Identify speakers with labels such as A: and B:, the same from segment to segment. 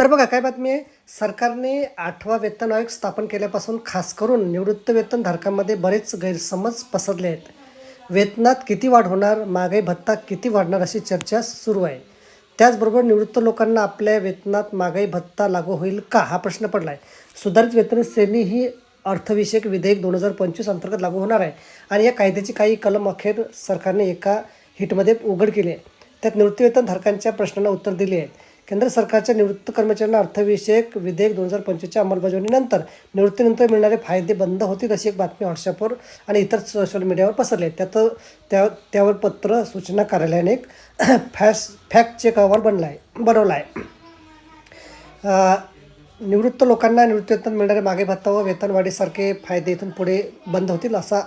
A: तर बघा काय बातमी आहे? सरकारने आठवा वेतन आयोग स्थापन केल्यापासून खास करून निवृत्त वेतन धारकांमध्ये बरेच गैरसमज पसरले आहेत. वेतनात किती वाढ होणार महागाई भत्ता किती वाढणार अशी चर्चा सुरू आहे. त्याचबरोबर निवृत्त लोकांना आपल्या वेतनात महागाई भत्ता लागू होईल का हा प्रश्न पडला आहे सुधारित वेतन श्रेणी ही अर्थविषयक विधेयक दोन हजार पंचवीस अंतर्गत लागू होणार आहे आणि या कायद्याची काही कलम अखेर सरकारने एका हिटमध्ये उघड केली आहे. त्यात निवृत्तीवेतन धारकांच्या प्रश्नांना उत्तर दिली आहे. केंद्र सरकारच्या निवृत्त कर्मचाऱ्यांना अर्थविषयक विधेयक दोन हजार पंचवीसच्या अंमलबजावणीनंतर निवृत्तीनंतर मिळणारे फायदे बंद होतील अशी एक बातमी व्हॉट्सअपवर आणि इतर सोशल मीडियावर पसरली आहे. त्यात त्या त्यावर पत्र सूचना कार्यालयाने एक फॅश फॅक्ट चेक अहवाल बनला आहे बनवला आहे निवृत्त लोकांना निवृत्तीवेतन मिळणारे मागे भत्ता व वेतनवाढीसारखे फायदे इथून पुढे बंद होतील असा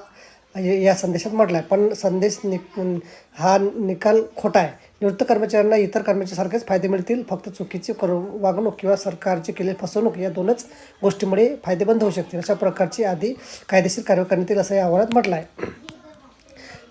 A: या संदेशात म्हटलं आहे पण संदेश नि हा निकाल खोटा आहे. निवृत्त कर्मचाऱ्यांना इतर कर्मचाऱ्यांसारखेच फायदे मिळतील. फक्त चुकीची कर वागणूक किंवा सरकारची केलेली फसवणूक या दोनच गोष्टीमुळे फायदेबंद होऊ शकतील. अशा प्रकारची आधी कायदेशीर कारवाई करण्यात येईल असं या अहवालात म्हटलं आहे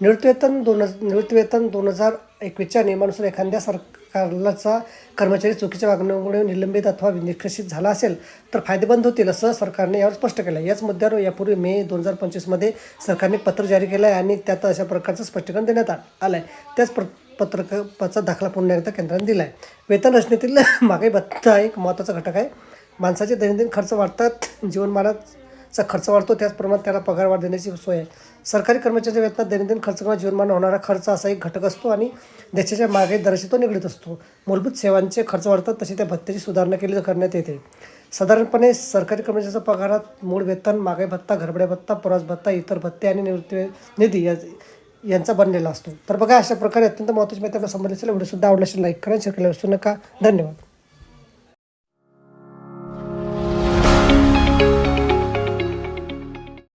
A: निवृत्तीवेतन दोन निवृत्तीवेतन दोन हजार एकवीसच्या नियमानुसार एखाद्या सरकारलाचा कर्मचारी चुकीच्या वागणुकीमुळे निलंबित अथवा निष्कासित झाला असेल तर फायदेबंद होतील असं सरकारने यावर स्पष्ट केलं आहे. याच मुद्द्यावर यापूर्वी मे दोन हजार पंचवीसमध्ये सरकारने पत्र जारी केलं आहे आणि त्यात अशा प्रकारचं स्पष्टीकरण देण्यात आ- आलं आहे. त्याच प्र पत्रकाचा दाखला पुन्हा एकदा केंद्राने दिला आहे. वेतन रचनेतील मागे भत्ता एक महत्त्वाचा घटक आहे. माणसाचे दैनंदिन खर्च वाढतात जीवनमानात चा खर्च वाढतो त्याचप्रमाणे त्याला पगार वाढ देण्याची सोय आहे. सरकारी कर्मचाऱ्याच्या वेतनात दैनंदिन खर्च किंवा जीवनमान होणारा खर्च असा एक घटक असतो आणि देशाच्या मागे दराशी तो निगडीत असतो. मूलभूत सेवांचे खर्च वाढतात तसे त्या भत्त्याची सुधारणा केली करण्यात येते. साधारणपणे सरकारी कर्मचाऱ्याच्या पगारात मूळ वेतन मागे भत्ता घरबड्या भत्ता प्रवास भत्ता इतर भत्ते आणि निवृत्ती निधी या यांचा बनलेला असतो. तर बघा अशा प्रकारे अत्यंत महत्त्वाची माहिती आपल्या संबंधित व्हिडिओ सुद्धा आवडला लाईक करा शेअर केला विसरू नका. धन्यवाद.